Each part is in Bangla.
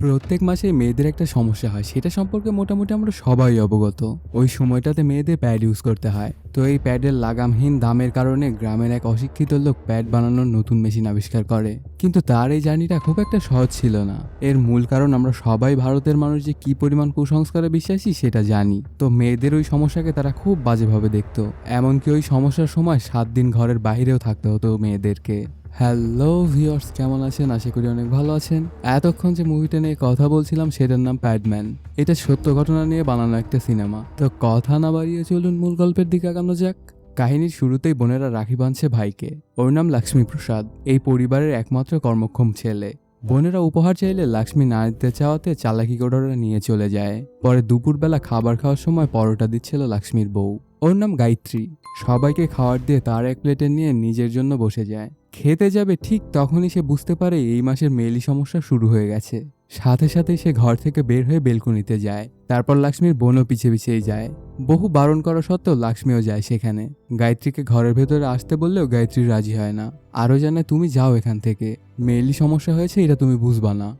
প্রত্যেক মাসে মেয়েদের একটা সমস্যা হয়, সেটা সম্পর্কে মোটামুটি আমরা সবাই অবগত। ওই সময়টাতে মেয়েদের প্যাড ইউজ করতে হয়। তো এই প্যাডের লাগামহীন দামের কারণে গ্রামের এক অশিক্ষিত লোক প্যাড বানানোর নতুন মেশিন আবিষ্কার করে। কিন্তু তার এই জার্নিটা খুব একটা সহজ ছিল না। এর মূল কারণ আমরা সবাই ভারতের মানুষ যে কি পরিমাণ কুসংস্কারে বিশ্বাসী সেটা জানি। তো মেয়েদের ওই সমস্যাকে তারা খুব বাজেভাবে দেখত। এমনকি ওই সমস্যার সময় সাত দিন ঘরের বাইরেও থাকতে হতো মেয়েদেরকে। হ্যালো ভিওর্স কেমন আছেন? আশা করি অনেক ভালো আছেন। এতক্ষণ যে মুভিটা নিয়ে কথা বলছিলাম, সেটার নাম প্যাডম্যান এটা সত্য ঘটনা নিয়ে বানানো একটা সিনেমা তো কথা না বাড়িয়ে চলুন মূল গল্পের দিকে আগানো যাক। কাহিনীর শুরুতেই বোনেরা রাখি বাঁধছে ভাইকে। ওর নাম লক্ষ্মী প্রসাদ এই পরিবারের একমাত্র কর্মক্ষম ছেলে। বোনেরা উপহার চাইলে লক্ষ্মী না দিতে চাওয়াতে চালাকি করে নিয়ে চলে যায়। পরে দুপুরবেলা খাবার খাওয়ার সময় পরোটা দিচ্ছিল লক্ষ্মীর বউ। ওর নাম গায়ত্রী সবাইকে খাবার দিয়ে তার এক প্লেটে নিয়ে নিজের জন্য বসে যায়। খেতে যাবে ঠিক তখনই সে বুঝতে পারে এই মাসের মেলি সমস্যা শুরু হয়ে গেছে। সাথে সাথে সে ঘর থেকে বের হয়ে বেলকুনিতে যায়। তারপর লক্ষ্মীর বোনও পিছে পিছিয়েই যায়। বহু বারণ করা সত্ত্বেও লক্ষ্মীও যায় সেখানে। গায়ত্রীকে ঘরের ভেতরে আসতে বললেও গায়ত্রী রাজি হয় না। আরও জানে, তুমি যাও এখান থেকে। মেলি সমস্যা হয়েছে, এটা তুমি বুঝবা না।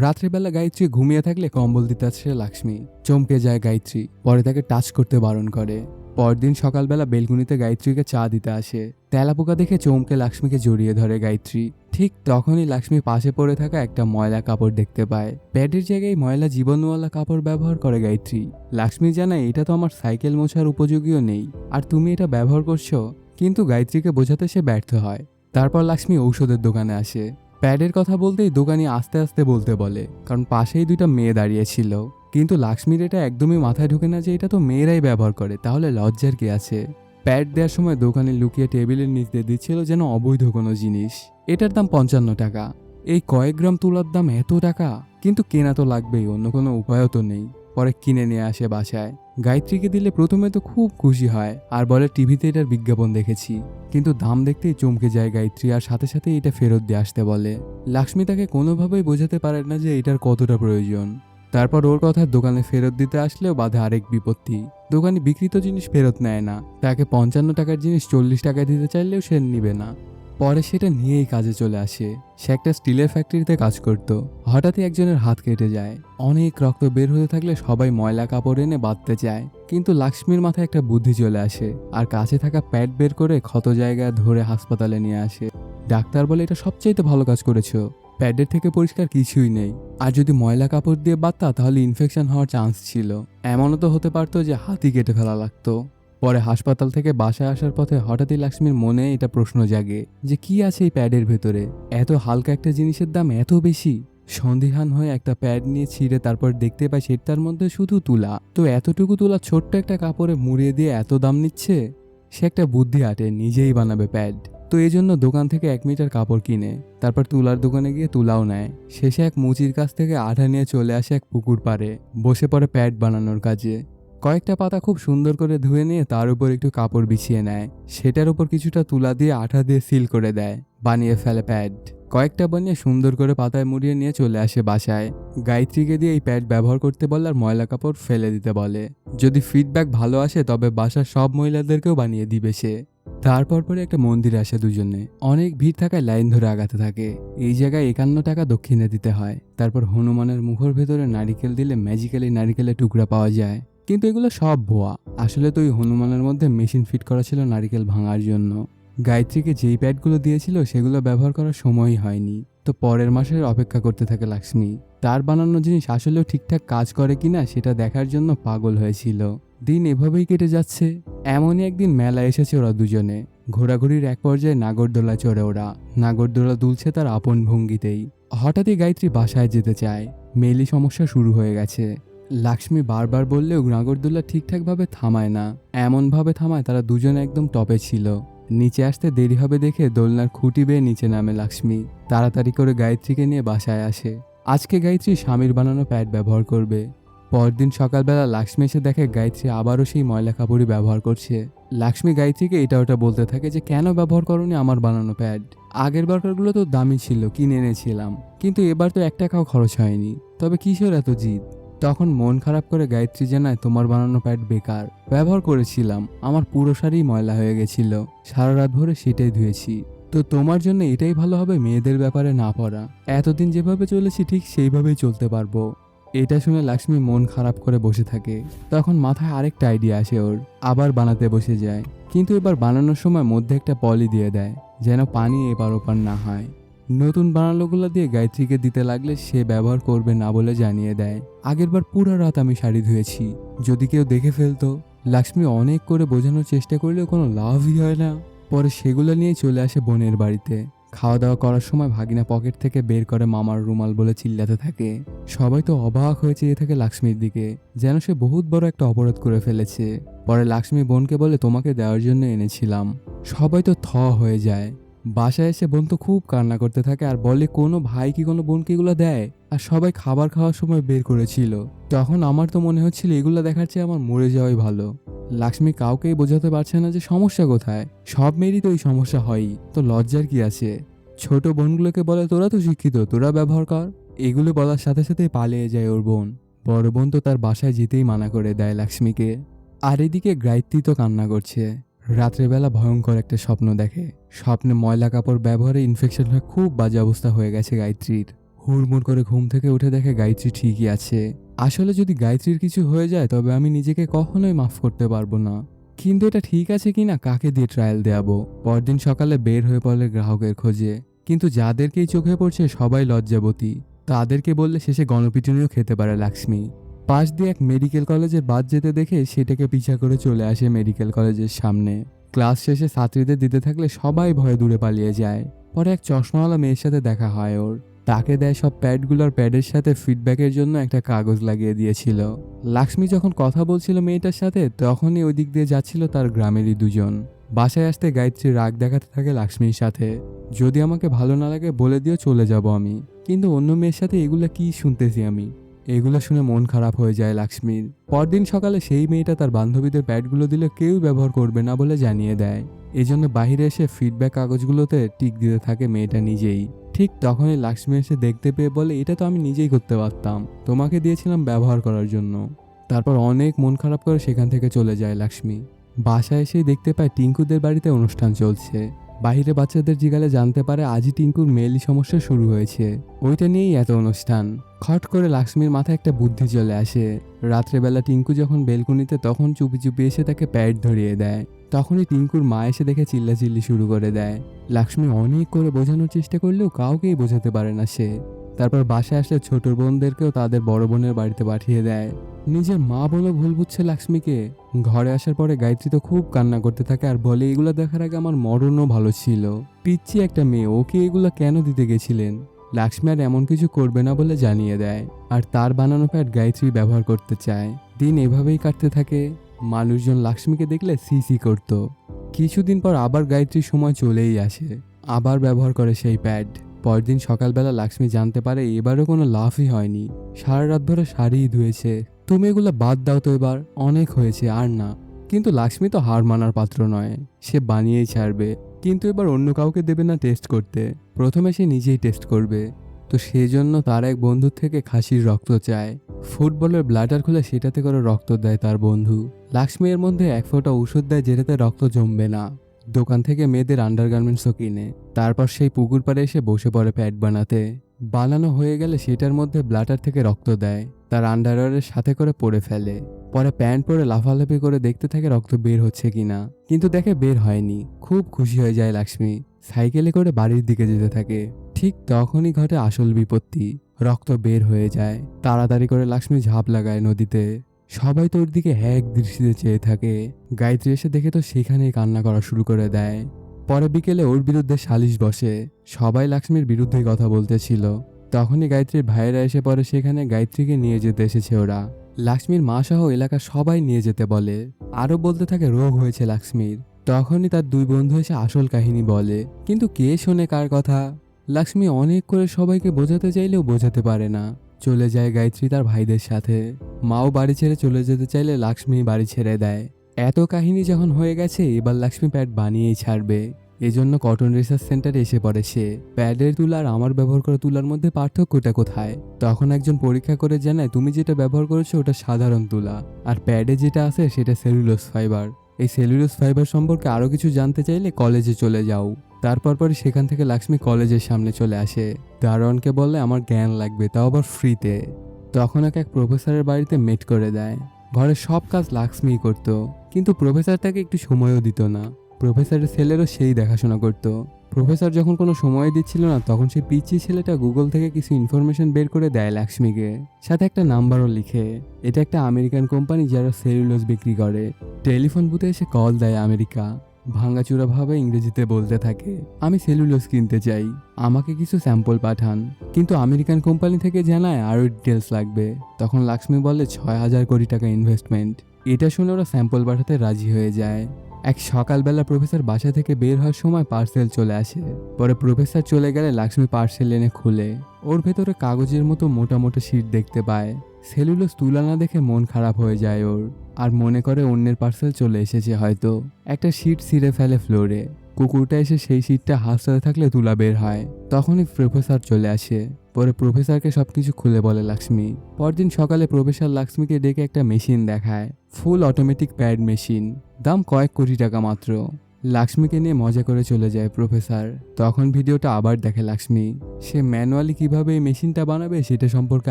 রাত্রিবেলা গায়ত্রী ঘুমিয়ে থাকলে কম্বল দিতে আসছে লক্ষ্মী। চমকে যায় গায়ত্রী। পরে তাকে টাচ করতে বারণ করে। পরদিন সকালবেলা বেলকুনিতে গায়ত্রীকে চা দিতে আসে। তেলাপোকা দেখে চমকে লক্ষ্মীকে জড়িয়ে ধরে গায়ত্রী। ঠিক তখনই লক্ষ্মী পাশে পড়ে থাকা একটা ময়লা কাপড় দেখতে পায়। প্যাডের জায়গায় ময়লা জীবনওয়ালা কাপড় ব্যবহার করে গায়ত্রী। লক্ষ্মী জানায়, এটা তো আমার সাইকেল মোছার উপযোগীও নেই। আর তুমি এটা ব্যবহার করছ? কিন্তু গায়ত্রীকে বোঝাতে সে ব্যর্থ হয়। তারপর লক্ষ্মী ঔষধের দোকানে আসে। প্যাডের কথা বলতেই দোকানি আস্তে আস্তে বলতে বলে, কারণ পাশেই দুইটা মেয়ে দাঁড়িয়েছিল কিন্তু লক্ষ্মীর এটা একদমই মাথায় ঢুকে না যে এটা তো মেয়েরাই ব্যবহার করে। তাহলে লজ্জার কি আছে? প্যাড দেওয়ার সময় দোকানে লুকিয়ে টেবিলের নিচ দিয়ে দিচ্ছিল যেন অবৈধ কোনো জিনিস। এটার দাম পঞ্চান্ন টাকা। এই কয়েক গ্রাম তুলার দাম এত টাকা? কিন্তু কেনা তো লাগবেই, অন্য কোনো উপায়ও তো নেই। পরে কিনে নিয়ে আসে বাসায়। গায়ত্রীকে দিলে প্রথমে তো খুব খুশি হয়, আর বলে, টিভিতে এটার বিজ্ঞাপন দেখেছি। কিন্তু দাম দেখতেই চমকে যায় গায়ত্রী, আর সাথে সাথে এটা ফেরত দিয়ে আসতে বলে। লক্ষ্মী তাকে কোনোভাবেই বোঝাতে পারে না যে এটার কতটা প্রয়োজন। তারপর ওর কথা দোকানে ফেরত দিতে আসলেও বাধে আরেক বিপত্তি। দোকানে বিক্রিত জিনিস ফেরত নেয় না। তাকে পঞ্চান্ন টাকার জিনিস চল্লিশ টাকায় দিতে চাইলেও সে নিবে না। পরে সেটা নিয়েই কাজে চলে আসে। সে একটা স্টিলের ফ্যাক্টরিতে কাজ করত। হঠাৎই একজনের হাত কেটে যায়। অনেক রক্ত বের হতে থাকলে সবাই ময়লা কাপড় এনে বাঁধতে চায় কিন্তু লক্ষ্মীর মাথায় একটা বুদ্ধি চলে আসে আর কাছে থাকা প্যাড বের করে ক্ষত জায়গায় ধরে হাসপাতালে নিয়ে আসে। ডাক্তার বলে, এটা সবচাইতে ভালো কাজ করেছ। প্যাডের থেকে পরিষ্কার কিছুই নেই। আর যদি ময়লা কাপড় দিয়ে বাঁধতা, তাহলে ইনফেকশন হওয়ার চান্স ছিল। এমনও তো হতে পারতো যে হাতি কেটে ফেলা লাগতো। পরে হাসপাতাল থেকে বাসায় আসার পথে হঠাৎই লক্ষ্মীর মনে এটা প্রশ্ন জাগে, যে কি আছে এই প্যাডের ভেতরে? এত হালকা একটা জিনিসের দাম এত বেশি? সন্দিহান হয়ে একটা প্যাড নিয়ে ছিঁড়ে তারপর দেখতে পাই সেটার মধ্যে শুধু তুলা। তো এতটুকু তুলা ছোট্ট একটা কাপড়ে মুড়িয়ে দিয়ে এত দাম নিচ্ছে? সে একটা বুদ্ধি আটে, নিজেই বানাবে প্যাড। তো এই জন্য দোকান থেকে এক মিটার কাপড় কিনে, তারপর তুলার দোকানে গিয়ে তুলাও নেয়। শেষে এক মুচির কাছ থেকে আঠা নিয়ে চলে আসে এক পুকুর পাড়ে, বসে পড়ে প্যাড বানানোর কাজে। কয়েকটা পাতা খুব সুন্দর করে ধুয়ে নিয়ে তার উপর একটু কাপড় বিছিয়ে নেয়। সেটার উপর কিছুটা তুলা দিয়ে আঠা দিয়ে সিল করে দেয়, বানিয়ে ফেলে প্যাড কয়েকটা বানিয়ে সুন্দর করে পাতায় মুড়িয়ে নিয়ে চলে আসে বাসায়। গায়ত্রীকে দিয়ে এই প্যাড ব্যবহার করতে বলে আর ময়লা কাপড় ফেলে দিতে বলে। যদি ফিডব্যাক ভালো আসে, তবে বাসার সব মহিলাদেরকেও বানিয়ে দিবে সে। তারপর পরে একটা মন্দিরে আসে দুজনে। অনেক ভিড় থাকায় লাইন ধরে আগাতে থাকে। এই জায়গায় একান্ন টাকা দক্ষিণে দিতে হয়। তারপর হনুমানের মুখের ভেতরে নারিকেল দিলে ম্যাজিক্যালি নারিকেলের টুকরা পাওয়া যায়। কিন্তু এগুলো সব ভুয়া। আসলে তো ওই হনুমানের মধ্যে মেশিন ফিট করা ছিল নারিকেল ভাঙার জন্য। গায়ত্রীকে যেই প্যাডগুলো দিয়েছিল, সেগুলো ব্যবহার করার সময়ই হয়নি। তো পরের মাসের অপেক্ষা করতে থাকে লক্ষ্মী। তার বানানো জিনিস আসলেও ঠিকঠাক কাজ করে কিনা সেটা দেখার জন্য পাগল হয়েছিল। দিন এভাবেই কেটে যাচ্ছে। এমনই একদিন মেলা এসেছে ওরা দুজনে। ঘোরাঘুরির এক পর্যায়ে নাগরদোলা চড়ে ওরা। নাগরদোলা দুলছে তার আপন ভঙ্গিতেই। হঠাৎই গায়ত্রী বাসায় যেতে চায়। মেলি সমস্যা শুরু হয়ে গেছে। লক্ষ্মী বারবার বললেও নাগরদোলা ঠিকঠাকভাবে থামায় না। এমনভাবে থামায় তারা দুজনে একদম টপে ছিল। নিচে আসতে দেরি হবে দেখে দোলনার খুঁটি বেয়ে নিচে নামে লক্ষ্মী। তাড়াতাড়ি করে গায়ত্রীকে নিয়ে বাসায় আসে। আজকে গায়ত্রী স্বামীর বানানো প্যাড ব্যবহার করবে। পরদিন সকালবেলা লক্ষ্মী এসে দেখে গায়ত্রী আবারও সেই ময়লা কাপড়ই ব্যবহার করছে। লক্ষ্মী গায়ত্রীকে এটা ওটা বলতে থাকে যে, কেন ব্যবহার করনি আমার বানানো প্যাড? আগের বারকারগুলো তো দামি ছিল, কিনে এনেছিলাম। কিন্তু এবার তো এক টাকাও খরচ হয়নি। তবে কিসের এত জিদ? তখন মন খারাপ করে গায়ত্রী জানায় তোমার বানানো প্যাড বেকার। ব্যবহার করেছিলাম। আমার পুরো শাড়ি ময়লা হয়ে গেছিল। সারা রাত ভরে সেটাই ধুয়েছি। তো তোমার জন্য এটাই ভালো হবে মেয়েদের ব্যাপারে না পড়া। এতদিন যেভাবে চলেছি ঠিক সেইভাবেই চলতে পারব। এটা শুনে লক্ষ্মী মন খারাপ করে বসে থাকে। তখন মাথায় আরেকটা আইডিয়া আসে ওর, আবার বানাতে বসে যায়। কিন্তু এবার বানানোর সময় মধ্যে একটা পলি দিয়ে দেয়, যেন পানি এবার ওপার না হয়। নতুন বানানোগুলো দিয়ে গায়ত্রীকে দিতে লাগলে সে ব্যবহার করবে না বলে জানিয়ে দেয়। আগেরবার পুরো রাত আমি শাড়ি ধুয়েছি, যদি কেউ দেখে ফেলতো। লক্ষ্মী অনেক করে বোঝানোর চেষ্টা করলেও কোনো লাভই হয় না। পরে সেগুলো নিয়ে চলে আসে বোনের বাড়িতে। খাওয়া দাওয়া করার সময় ভাগিনা পকেট থেকে বের করে মামার রুমাল বলে চিল্লাতে থাকে। সবাই তো অবাক হয়ে চেয়ে থাকে লাক্ষ্মীর দিকে, যেন সে বহুত বড় একটা অপরাধ করে ফেলেছে। পরে লাক্ষ্মী বোনকে বলে, তোমাকে দেওয়ার জন্য এনেছিলাম। সবাই তো থ হয়ে যায়। বাসায় এসে বোন তো খুব কান্না করতে থাকে আর বলে, কোনো ভাই কি কোনো বোনকে এগুলো দেয়? আর সবাই খাবার খাওয়ার সময় বের করেছিল। তখন আমার তো মনে হচ্ছিল এগুলো দেখার চেয়ে আমার মরে যাওয়াই ভালো। লক্ষ্মী কাউকেই বোঝাতে পারছে না যে সমস্যা কোথায়। সব মেয়েরই তো এই সমস্যা হয়ই। তো লজ্জার কি আছে? ছোট বোনগুলোকে বলে, তোরা তো শিক্ষিত, তোরা ব্যবহার কর। এগুলো বলার সাথে সাথে পালিয়ে যায় ওর বোন। বড় বোন তো তার বাসায় যেতেই মানা করে দেয় লক্ষ্মীকে। আর এদিকে গায়ত্রী তো কান্না করছে। রাত্রেবেলা ভয়ঙ্কর একটা স্বপ্ন দেখে। স্বপ্নে ময়লা কাপড় ব্যবহারে ইনফেকশন হয়ে খুব বাজে অবস্থা হয়ে গেছে গায়ত্রীর। হুড়মুড় করে ঘুম থেকে উঠে দেখে গায়ত্রী ঠিকই আছে। আসলে যদি গায়ত্রীর কিছু হয়ে যায়, তবে আমি নিজেকে কখনোই মাফ করতে পারব না। কিন্তু এটা ঠিক আছে কিনা, কাকে দিয়ে ট্রায়াল দেয়াবো? পরদিন সকালে বের হয়ে পড়লে গ্রাহকের খোঁজে। কিন্তু যাদেরকেই চোখে পড়ছে, সবাই লজ্জাবতী। তাদেরকে বললে শেষে গণপিটুনিও খেতে পারে লক্ষ্মী। পাশ দিয়ে এক মেডিকেল কলেজের বাদ যেতে দেখে সেটাকে পিছা করে চলে আসে মেডিকেল কলেজের সামনে। ক্লাস শেষে ছাত্রীদের দিতে থাকলে সবাই ভয়ে দূরে পালিয়ে যায়। পরে এক চশমাওয়ালা মেয়ের সাথে দেখা হয় ওর। তাকে দেয় সব প্যাডগুলোর প্যাডের সাথে ফিডব্যাকের জন্য একটা কাগজ লাগিয়ে দিয়েছিল। লক্ষ্মী যখন কথা বলছিল মেয়েটার সাথে, তখনই ওই দিক দিয়ে যাচ্ছিল তার গ্রামেরই দুজন। বাসায় আসতে গায়ত্রী রাগ দেখাতে থাকে লক্ষ্মীর সাথে। যদি আমাকে ভালো না লাগে, বলে দিও, চলে যাব আমি। কিন্তু অন্য মেয়ের সাথে এগুলো কি শুনতেছি আমি? এগুলো শুনে মন খারাপ হয়ে যায় লক্ষ্মীর পরদিন সকালে সেই মেয়েটা তার বান্ধবীদের প্যাডগুলো দিলে কেউ ব্যবহার করবে না বলে জানিয়ে দেয়। এই জন্য বাহিরে এসে ফিডব্যাক কাগজগুলোতে টিক দিতে থাকে মেয়েটা নিজেই। ঠিক তখনই লক্ষ্মী এসে দেখতে পেয়ে বলে, এটা তো আমি নিজেই করতে পারতাম। তোমাকে দিয়েছিলাম ব্যবহার করার জন্য। তারপর অনেক মন খারাপ করে সেখান থেকে চলে যায় লক্ষ্মী। বাসায় এসেই দেখতে পায় টিঙ্কুদের বাড়িতে অনুষ্ঠান চলছে। বাইরে বাচ্চাদের জিগালে জানতে পারে আজই টিঙ্কুর মেয়েলি সমস্যা শুরু হয়েছে। ওইটা নিয়েই এত অনুষ্ঠান। খট করে লক্ষ্মীর মাথায় একটা বুদ্ধি চলে আসে। রাত্রেবেলা টিঙ্কু যখন বেলকুনিতে তখন চুপি চুপি এসে তাকে প্যাড ধরিয়ে দেয়। তখনই টিঙ্কুর মা এসে দেখে চিল্লাচিল্লি শুরু করে দেয়। লক্ষ্মী অনেক করে বোঝানোর চেষ্টা করলেও কাউকেই বোঝাতে পারে না সে। তারপর বাসায় আসলে ছোট বোনদেরকেও তাদের বড় বোনের বাড়িতে পাঠিয়ে দেয়। নিজের মা বলে ভুল বুঝছে লক্ষ্মীকে। ঘরে আসার পরে গায়ত্রী তো খুব কান্না করতে থাকে আর বলে, এগুলো দেখার আগে আমার মরণও ভালো ছিল। পিচ্ছি একটা মেয়ে, ওকে এগুলো কেন দিতে গেছিলেন? লক্ষ্মী আর এমন কিছু করবে না বলে জানিয়ে দেয়। আর তার বানানো প্যাড গায়ত্রী ব্যবহার করতে চায়। দিন এভাবেই কাটতে থাকে। মানুষজন লক্ষ্মীকে দেখলে সি সি করতো। কিছুদিন পর আবার গায়ত্রীর সময় চলেই আসে। আবার ব্যবহার করে সেই প্যাড। পরদিন সকালবেলা লক্ষ্মী জানতে পারে এবারও কোনো লাভই হয়নি। সারা রাত ধরে শাড়িই ধুয়েছে। তুমি এগুলো বাদ দাও তো এবার, অনেক হয়েছে, আর না। কিন্তু লক্ষ্মী তো হার মানার পাত্র নয়, সে বানিয়েই ছাড়বে। কিন্তু এবার অন্য কাউকে দেবে না টেস্ট করতে। প্রথমে সে নিজেই টেস্ট করবে। তো সেজন্য তার এক বন্ধুর থেকে খাসির রক্ত চায়। ফুটবলের ব্লাডার খুলে সেটাতে করে রক্ত দেয় তার বন্ধু। লক্ষ্মী এর মধ্যে এক ফোঁটা ওষুধ দেয় যেটাতে রক্ত জমবে না। দোকান থেকে মেয়েদের আন্ডারগার্মেন্টসও কিনে। তারপর সেই পুকুর পাড়ে এসে বসে পড়ে প্যাড বানাতে। বানানো হয়ে গেলে সেটার মধ্যে ব্লাটার থেকে রক্ত দেয়। তার আন্ডারওয়ারের সাথে করে পরে ফেলে। পরে প্যান্ট পরে লাফালাফি করে দেখতে থাকে রক্ত বের হচ্ছে কিনা। কিন্তু দেখে বের হয়নি। খুব খুশি হয়ে যায় লক্ষ্মী। সাইকেলে করে বাড়ির দিকে যেতে থাকে। ঠিক তখনই ঘটে আসল বিপত্তি। রক্ত বের হয়ে যায়। তাড়াতাড়ি করে লক্ষ্মী ঝাঁপ লাগায় নদীতে। সবাই তোর দিকে এক দৃষ্টিতে চেয়ে থাকে। গায়ত্রী এসে দেখে তো সেখানেই কান্না করা শুরু করে দেয়। পরে বিকেলে ওর বিরুদ্ধে সালিশ বসে। সবাই লক্ষ্মীর বিরুদ্ধে কথা বলতেছিল। তখনই গায়ত্রীর ভাইয়েরা এসে পরে সেখানে গায়ত্রীকে নিয়ে যেতে এসেছে ওরা। লক্ষ্মীর মা সহ এলাকার সবাই নিয়ে যেতে বলে। আরও বলতে থাকে, রোগ হয়েছে লক্ষ্মীর। তখনই তার দুই বন্ধু এসে আসল কাহিনী বলে। কিন্তু কে শোনে কার কথা? লক্ষ্মী অনেক করে সবাইকে বোঝাতে চাইলেও বোঝাতে পারে না। চলে যায় গায়ত্রী তার ভাইদের সাথে। মাও বাড়ি ছেড়ে চলে যেতে চাইলে লক্ষ্মী বাড়ি ছেড়ে দেয়। এত কাহিনী যখন হয়ে গেছে, এবার লক্ষ্মী প্যাড বানিয়েই ছাড়বে। এজন্য কটন রিসার্চ সেন্টারে এসে পড়ে সে। প্যাডের তুলা আর আমার ব্যবহার করা তুলার মধ্যে পার্থক্যটা কোথায়? তখন একজন পরীক্ষা করে জানায়, তুমি যেটা ব্যবহার করেছ ওটা সাধারণ তুলা। আর প্যাডে যেটা আছে সেটা সেলুলোস ফাইবার এই সেলুলোস ফাইবার সম্পর্কে আরও কিছু জানতে চাইলে কলেজে চলে যাও। তারপর পরে সেখান থেকে লাক্ষ্মী কলেজের সামনে চলে আসে। দারোয়ানকে বলে, আমার জ্ঞান লাগবে, তাও আবার ফ্রিতে তখন এক এক প্রফেসরের বাড়িতে মেট করে দেয়। ঘরের সব কাজ লাক্ষ্মীই করত। কিন্তু প্রফেসর তাকে একটু সময়ও দিত না। প্রফেসরের ছেলেরও সেই দেখাশোনা করত। প্রফেসর যখন কোনো সময় দিচ্ছিল না, তখন সেই পিচি ছেলেটা গুগল থেকে কিছু ইনফরমেশন বের করে দেয় লাক্ষ্মীকে। সাথে একটা নাম্বারও লিখে। এটা একটা আমেরিকান কোম্পানি যারা সেলুলোজ বিক্রি করে। টেলিফোন বুথে এসে কল দেয় আমেরিকা। ভাঙাচুরাভাবে ইংরেজিতে বলতে থাকে, আমি সেলুলোজ কিনতে চাই। আমাকে কিছু স্যাম্পল পাঠান। কিন্তু আমেরিকান কোম্পানি থেকে জানায় আরও ডিটেলস লাগবে। তখন লাক্ষ্মী বলে, ছয় হাজার কোটি টাকা ইনভেস্টমেন্ট এটা শুনে ওরা স্যাম্পল পাঠাতে রাজি হয়ে যায়। এক সকালবেলা প্রফেসর বাসা থেকে বের হওয়ার সময় পার্সেল চলে আসে। পরে প্রফেসর চলে গেলে লাক্ষ্মী পার্সেল এনে খুলে। ওর ভেতরে কাগজের মতো মোটা মোটা শিট দেখতে পায়। সেলুলোস তুলা না দেখে মন খারাপ হয়ে যায় ওর। আর মনে করে অন্যের পার্সেল চলে এসেছে হয়তো। একটা শিট ছিঁড়ে ফেলে ফ্লোরে কুকুরটা এসে সেই শিটটা হাসতে থাকলে তুলা বের হয়। তখনই প্রফেসর চলে আসে। পরে প্রফেসরকে সবকিছু খুলে বলে লাক্ষ্মী পরদিন সকালে প্রফেসর লাক্ষ্মীকে ডেকে একটা মেশিন দেখায়। Full automatic pad machine. দাম কয়েক কোটি টাকা মাত্র। লাক্ষ্মীকে নিয়ে মজা করে চলে যায় প্রফেসর। তখন ভিডিওটা আবার দেখে লাক্ষ্মী সে ম্যানুয়ালি কীভাবে এই মেশিনটা বানাবে সেটা সম্পর্কে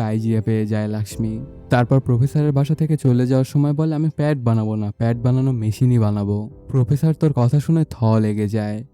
আইডিয়া পেয়ে যায় লাক্ষ্মী তারপর প্রফেসরের বাসা থেকে চলে যাওয়ার সময় বলে, আমি প্যাড বানাবো না। প্যাড বানানো মেশিনই বানাবো। প্রফেসর তোর কথা শুনে থ লেগে যায়।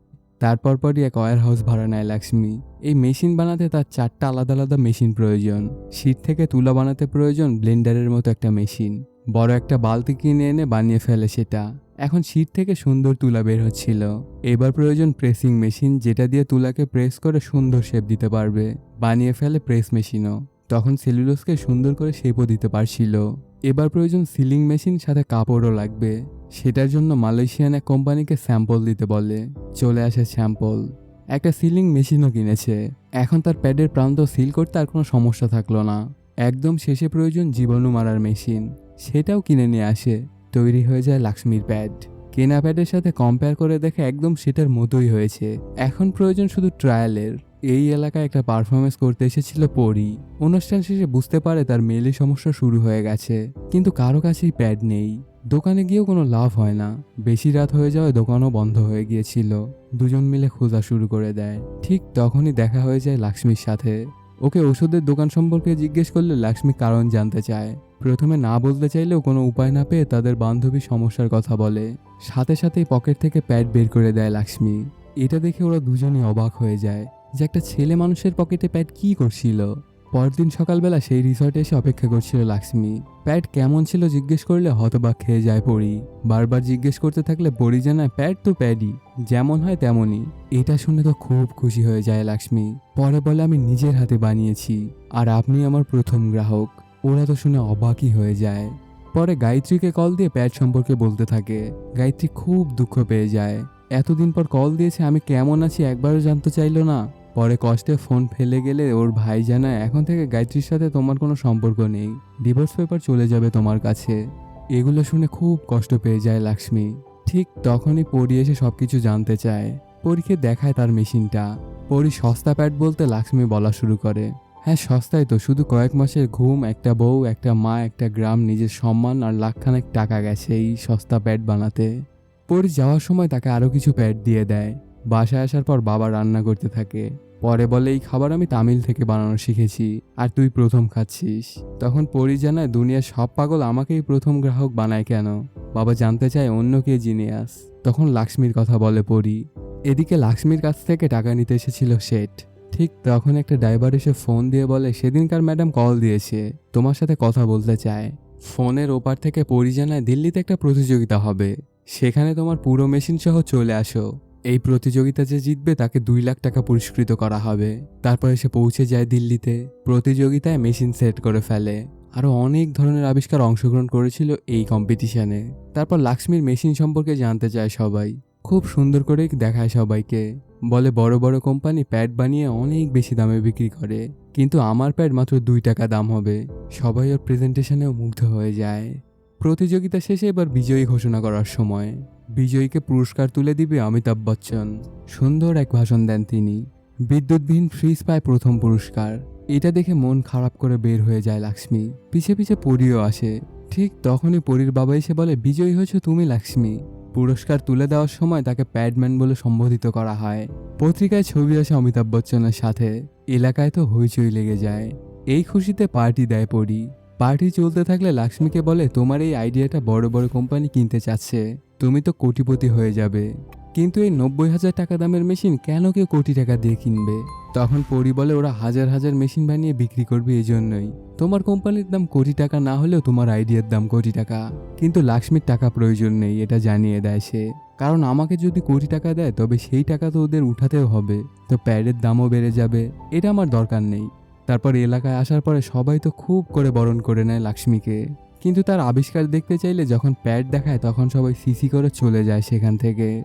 তারপর পরই এক ওয়ার হাউস ভাড়া নেয় লাক্ষ্মী এই মেশিন বানাতে তার চারটা আলাদা আলাদা মেশিন প্রয়োজন। শীত থেকে তুলা বানাতে প্রয়োজন ব্লেন্ডারের মতো একটা মেশিন। বড় একটা বালতি কিনে এনে বানিয়ে ফেলে সেটা। এখন শীত থেকে সুন্দর তুলা বের হচ্ছিল। এবার প্রয়োজন প্রেসিং মেশিন যেটা দিয়ে তুলাকে প্রেস করে সুন্দর শেপ দিতে পারবে। বানিয়ে ফেলে প্রেস মেশিনও। তখন সেলুলোসকে সুন্দর করে শেপও দিতে পারছিল। এবার প্রয়োজন সিলিং মেশিন, সাথে কাপড়ও লাগবে। সেটার জন্য মালয়েশিয়ান এক কোম্পানিকে স্যাম্পল দিতে বলে। চলে আসে স্যাম্পল। একটা সিলিং মেশিনও কিনেছে। এখন তার প্যাডের প্রান্ত সিল করতে আর কোনো সমস্যা থাকল না। একদম শেষে প্রয়োজন জীবাণু মারার মেশিন। সেটাও কিনে নিয়ে আসে। তৈরি হয়ে যায় লাক্ষ্মীর প্যাড। কেনা প্যাডের সাথে কম্পেয়ার করে দেখে একদম সেটার মতোই হয়েছে। এখন প্রয়োজন শুধু ট্রায়ালের এই এলাকায় একটা পারফরমেন্স করতে এসেছিল পরি। অনুষ্ঠান শেষে বুঝতে পারে তার মেলে সমস্যা শুরু হয়ে গেছে। কিন্তু কারও কাছেই প্যাড নেই। দোকানে গিয়েও কোনো লাভ হয় না। বেশি রাত হয়ে যাওয়ায় দোকানও বন্ধ হয়ে গিয়েছিল। দুজন মিলে খোঁজা শুরু করে দেয়। ঠিক তখনই দেখা হয়ে যায় লাক্ষ্মীর সাথে। ওকে ওষুধের দোকান সম্পর্কে জিজ্ঞেস করলে লাক্ষ্মী কারণ জানতে চায়। প্রথমে না বলতে চাইলেও কোনো উপায় না পেয়ে তাদের বান্ধবী সমস্যার কথা বলে। সাথে সাথেই পকেট থেকে প্যাড বের করে দেয় লাক্ষ্মী। এটা দেখে ওরা দুজনই অবাক হয়ে যায় যে একটা ছেলে মানুষের পকেটে প্যাড কি করছিল। পরদিন সকালবেলা সেই রিসর্টে এসে অপেক্ষা করছিল লাক্ষ্মী প্যাড কেমন ছিল জিজ্ঞেস করলে হতবাক খেয়ে যায় পরি। বারবার জিজ্ঞেস করতে থাকলে পরি জানায় প্যাড তো প্যাডই যেমন হয় তেমনই। এটা শুনে তো খুব খুশি হয়ে যায় লাক্ষ্মী পরে বলে, আমি নিজের হাতে বানিয়েছি, আর আপনি আমার প্রথম গ্রাহক। ওরা তো শুনে অবাকই হয়ে যায়। পরে গায়ত্রীকে কল দিয়ে প্যাড সম্পর্কে বলতে থাকে। গায়ত্রী খুব দুঃখ পেয়ে যায়। এতদিন পর কল দিয়েছে, আমি কেমন আছি একবারও জানতে চাইলো না। পরে কষ্টে ফোন ফেলে গেলে ওর ভাই জানায়, এখন থেকে গায়ত্রীর সাথে তোমার কোনো সম্পর্ক নেই। ডিভোর্স পেপার চলে যাবে তোমার কাছে। এগুলো শুনে খুব কষ্ট পেয়ে যায় লাক্ষ্মী। ঠিক তখনই পরি এসে সব কিছু জানতে চায়। পরীকে দেখায় তার মেশিনটা। পরি সস্তা প্যাড বলতে লাক্ষ্মী বলা শুরু করে। হ্যাঁ সস্তায় তো, শুধু কয়েক মাসের ঘুম, একটা বউ, একটা মা, একটা গ্রাম, নিজের সম্মান আর লাখখানেক টাকা গেছে এই সস্তা প্যাড বানাতে। পরি যাওয়ার সময় তাকে আরও কিছু প্যাড দিয়ে দেয়। বাসায় আসার পর বাবা রান্না করতে থাকে। পরে বলে, এই খাবার আমি তামিল থেকে বানানো শিখেছি, আর তুই প্রথম খাচ্ছিস। তখন পরি জানায় দুনিয়ার সব পাগল আমাকেই প্রথম গ্রাহক বানায় কেন? বাবা জানতে চায় অন্য কে জিনিয়াস। তখন লাক্ষ্মীর কথা বলে পরি এদিকে লাক্ষ্মীর কাছ থেকে টাকা নিতে এসেছিল শেঠ। ঠিক তখন একটা ড্রাইভার এসে ফোন দিয়ে বলে, সেদিনকার ম্যাডাম কল দিয়েছে, তোমার সাথে কথা বলতে চায়। ফোনের ওপার থেকে পরি জানায় দিল্লিতে একটা প্রতিযোগিতা হবে, সেখানে তোমার পুরো মেশিন সহ চলে আসো। এই প্রতিযোগিতা যে জিতবে তাকে দুই লাখ টাকা পুরস্কৃত করা হবে। তারপরে সে পৌঁছে যায় দিল্লিতে। প্রতিযোগিতায় মেশিন সেট করে ফেলে। আরও অনেক ধরনের আবিষ্কার অংশগ্রহণ করেছিল এই কম্পিটিশনে তারপর লাক্ষ্মীর মেশিন সম্পর্কে জানতে চায় সবাই। খুব সুন্দর করে দেখায় সবাইকে। বলে বড় বড় কোম্পানি প্যাড বানিয়ে অনেক বেশি দামে বিক্রি করে। কিন্তু আমার প্যাড মাত্র দুই টাকা দাম হবে। সবাই ওর প্রেজেন্টেশনেও মুগ্ধ হয়ে যায়। প্রতিযোগিতা শেষে এবার বিজয়ী ঘোষণা করার সময়। বিজয়ীকে পুরস্কার তুলে দিবে অমিতাভ বচ্চন। সুন্দর এক ভাষণ দেন তিনি। বিদ্যুৎবিহীন ফ্রিজ পায় প্রথম পুরস্কার। এটা দেখে মন খারাপ করে বের হয়ে যায় লাক্ষ্মী। পিছে পিছে পরিও আসে। ঠিক তখনই পরীর বাবা এসে বলে, বিজয়ী হয়েছ তুমি, লাক্ষ্মী। পুরস্কার তুলে দেওয়ার সময় তাকে প্যাডম্যান বলে সম্বোধিত করা হয়। পত্রিকায় ছবি আসে অমিতাভ বচ্চনের সাথে। এলাকায় তো হইচই লেগে যায়। এই খুশিতে পার্টি দেয় পরি। পার্টি চলতে থাকলে লাক্ষ্মীকে বলে, তোমার এই আইডিয়াটা বড় বড় কোম্পানি কিনতে চাচ্ছে। তুমি তো কোটিপতি হয়ে যাবে। কিন্তু এই নব্বই হাজার টাকা দামের মেশিন কেন কেউ কোটি টাকা দিয়ে কিনবে? তখন পরি বলে, ওরা হাজার হাজার মেশিন বানিয়ে বিক্রি করবে এই জন্যই তোমার কোম্পানির দাম কোটি টাকা না হলেও তোমার আইডিয়ার দাম কোটি টাকা। কিন্তু লাক্ষ্মীর টাকা প্রয়োজন নেই, এটা জানিয়ে দেয় সে। কারণ আমাকে যদি কোটি টাকা দেয়, তবে সেই টাকা তো ওদের উঠাতেও হবে। তো প্যাডের দামও বেড়ে যাবে। এটা আমার দরকার নেই। তারপর এলাকায় আসার পরে সবাই তো খুব করে বরণ করে নেয় লাক্ষ্মীকে। কিন্তু তার আবিষ্কার দেখতে চাইলে যখন প্যাড দেখায় তখন সবাই সিসি করে চলে যায় সেখান থেকে।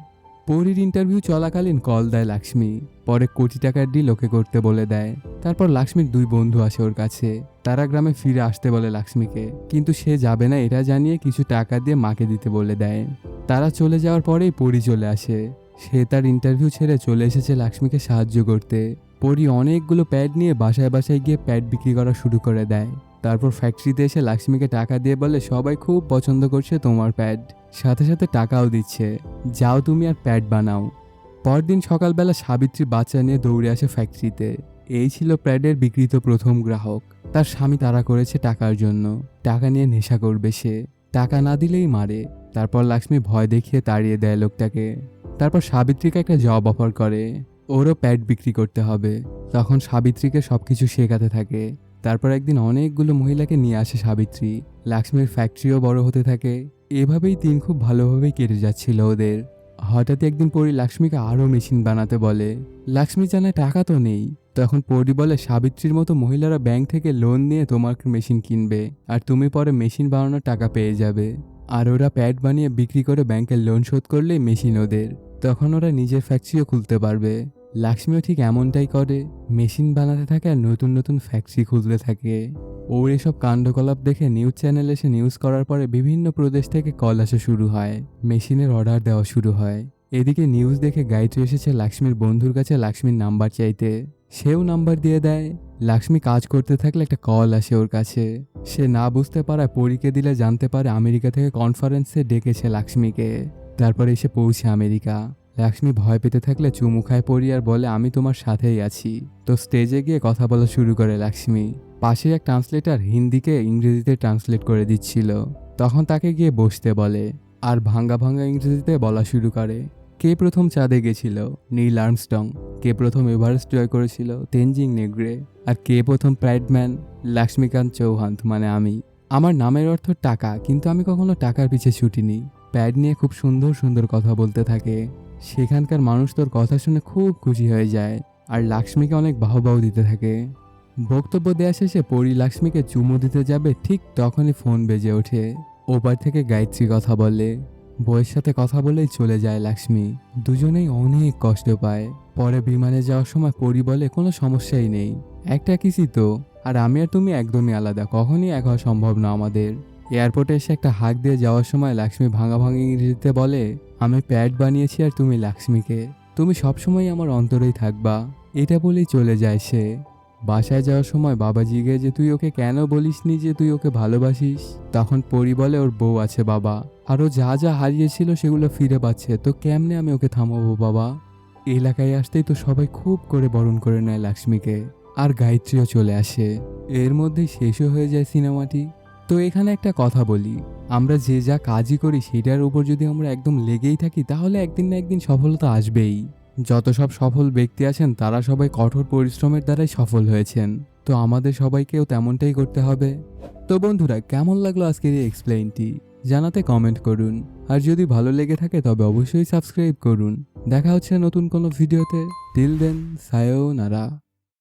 পরীর ইন্টারভিউ চলাকালীন কল দেয় লাক্ষ্মী, পরে কোটি টাকার ডিল ওকে করতে বলে দেয়। তারপর লাক্ষ্মীর দুই বন্ধু আসে ওর কাছে, তারা গ্রামে ফিরে আসতে বলে লাক্ষ্মীকে। কিন্তু সে যাবে না এটা জানিয়ে কিছু টাকা দিয়ে মাকে দিতে বলে দেয়। তারা চলে যাওয়ার পরেই পরি চলে আসে। সে তার ইন্টারভিউ ছেড়ে চলে এসেছে লাক্ষ্মীকে সাহায্য করতে। পরি অনেকগুলো প্যাড নিয়ে বাসায় বাসায় গিয়ে প্যাড বিক্রি করা শুরু করে দেয়। তারপর ফ্যাক্টরিতে এসে লাক্ষ্মীকে টাকা দিয়ে বলে, সবাই খুব পছন্দ করছে তোমার প্যাড সাথে সাথে টাকাও দিচ্ছে। যাও তুমি আর প্যাড বানাও। পরদিন সকালবেলা সাবিত্রী বাচ্চা নিয়ে দৌড়ে আসে ফ্যাক্টরিতে এই ছিল প্যাডের বিক্রিত প্রথম গ্রাহক। তার স্বামী তারা করেছে টাকার জন্য। টাকা নিয়ে নেশা করবে সে। টাকা না দিলেই মারে। তারপর লাক্ষ্মী ভয় দেখিয়ে তাড়িয়ে দেয় লোকটাকে। তারপর সাবিত্রীকে একটা জব অফার করে। ওরও প্যাড বিক্রি করতে হবে। তখন সাবিত্রীকে সব কিছু শেখাতে থাকে। তারপর একদিন অনেকগুলো মহিলাকে নিয়ে আসে সাবিত্রী। লাক্ষ্মীর ফ্যাক্টরিও বড় হতে থাকে। এভাবেই দিন খুব ভালোভাবেই কেটে যাচ্ছিল ওদের। হঠাৎ একদিন পরি লাক্ষ্মীকে আরও মেশিন বানাতে বলে লাক্ষ্মী জানায় টাকা তো নেই। তখন পরি বলে, সাবিত্রীর মতো মহিলারা ব্যাংক থেকে লোন নিয়ে তোমার মেশিন কিনবে, আর তুমি পরে মেশিন বানানোর টাকা পেয়ে যাবে। আর ওরা প্যাড বানিয়ে বিক্রি করে ব্যাংকের লোন শোধ করলেই মেশিন ওদের। তখন ওরা নিজের ফ্যাক্টরিও খুলতে পারবে। লাক্ষ্মীও ঠিক এমনটাই করে। মেশিন বানাতে থাকে আর নতুন নতুন ফ্যাক্টরি খুলতে থাকে। ওর এসব কাণ্ডকলাপ দেখে নিউজ চ্যানেল এসে নিউজ করার পরে বিভিন্ন প্রদেশ থেকে কল আসা শুরু হয়। মেশিনের অর্ডার দেওয়া শুরু হয়। এদিকে নিউজ দেখে গায়ত্রী এসেছে লাক্ষ্মীর বন্ধুর কাছে লাক্ষ্মীর নাম্বার চাইতে। সেও নাম্বার দিয়ে দেয়। লাক্ষ্মী কাজ করতে থাকলে একটা কল আসে ওর কাছে। সে না বুঝতে পারায় পরীকে দিলে জানতে পারে আমেরিকা থেকে কনফারেন্সে ডেকেছে লাক্ষ্মীকে। তারপরে এসে পৌঁছে আমেরিকা। লাক্ষ্মী ভয় পেতে থাকলে চুমু খায় পড়ি আর বলে, আমি তোমার সাথেই আছি। তো স্টেজে গিয়ে কথা বলা শুরু করে লাক্ষ্মী। পাশে এক ট্রান্সলেটার হিন্দিকে ইংরেজিতে ট্রান্সলেট করে দিচ্ছিল। তখন তাকে গিয়ে বসতে বলে আর ভাঙ্গা ভাঙ্গা ইংরেজিতে বলা শুরু করে। কে প্রথম চাঁদে গেছিল? নীল আর্মস্টং কে প্রথম এভারেস্ট জয় করেছিল? তেনজিং নেগ্রে আর কে প্রথম প্রাইডম্যান? লক্ষ্মীকান্ত চৌহান মানে আমি। আমার নামের অর্থ টাকা, কিন্তু আমি কখনো টাকার পিছে ছুটিনি। প্যাড নিয়ে খুব সুন্দর সুন্দর কথা বলতে থাকে। সেখানকার মানুষ তোর কথা শুনে খুব খুশি হয়ে যায় আর লাক্ষ্মীকে অনেক বাহবাহ দিতে থাকে। বক্তব্য দেওয়া শেষে পরি লাক্ষ্মীকে চুমু দিতে যাবে ঠিক তখনই ফোন বেজে ওঠে। ওপার থেকে গায়ত্রী কথা বলে। বইয়ের সাথে কথা বলেই চলে যায় লাক্ষ্মী। দুজনেই অনেক কষ্ট পায়। পরে বিমানে যাওয়ার সময় পরি বলে, কোনো সমস্যাই নেই। একটা কিসি তো। আর আমি আর তুমি একদমই আলাদা। কখনই এক হওয়া সম্ভব না আমাদের। এয়ারপোর্টে এসে একটা হাঁক দিয়ে যাওয়ার সময় লাক্ষ্মী ভাঙা ভাঙা ইংরেজিতে বলে, আমি প্যাড বানিয়েছি আর তুমি লাক্ষ্মীকে। তুমি সবসময় আমার অন্তরেই থাকবা। এটা বলেই চলে যায় সে। বাসায় যাওয়ার সময় বাবা জিগে যে, তুই ওকে কেন বলিসনি যে তুই ওকে ভালোবাসিস? তখন পরি বলে, ওর বউ আছে বাবা। আর ও যা যা হারিয়েছিল সেগুলো ফিরে পাচ্ছে। তো কেমনে আমি ওকে থামাবো বাবা? এলাকায় আসতেই তো সবাই খুব করে বরণ করে নেয় লক্ষ্মীকে। আর গায়ত্রীও চলে আসে। এর মধ্যেই শেষও হয়ে যায় সিনেমাটি। তো এখানে একটা কথা বলি। আমরা যে যা কাজই করি সেটার উপর যদি আমরা একদম লেগেই থাকি, তাহলে একদিন না একদিন সফলতা আসবেই। যত সব সফল ব্যক্তি আছেন, তারা সবাই কঠোর পরিশ্রমের দ্বারাই সফল হয়েছেন। তো আমাদের সবাইকেও তেমনটাই করতে হবে। তো বন্ধুরা, কেমন লাগল আজকের এই এক্সপ্লেইনটি জানাতে কমেন্ট করুন। আর যদি ভালো লেগে থাকে, তবে অবশ্যই সাবস্ক্রাইব করুন। দেখা হচ্ছে নতুন কোনো ভিডিওতে টিল দেন সায়ো নারা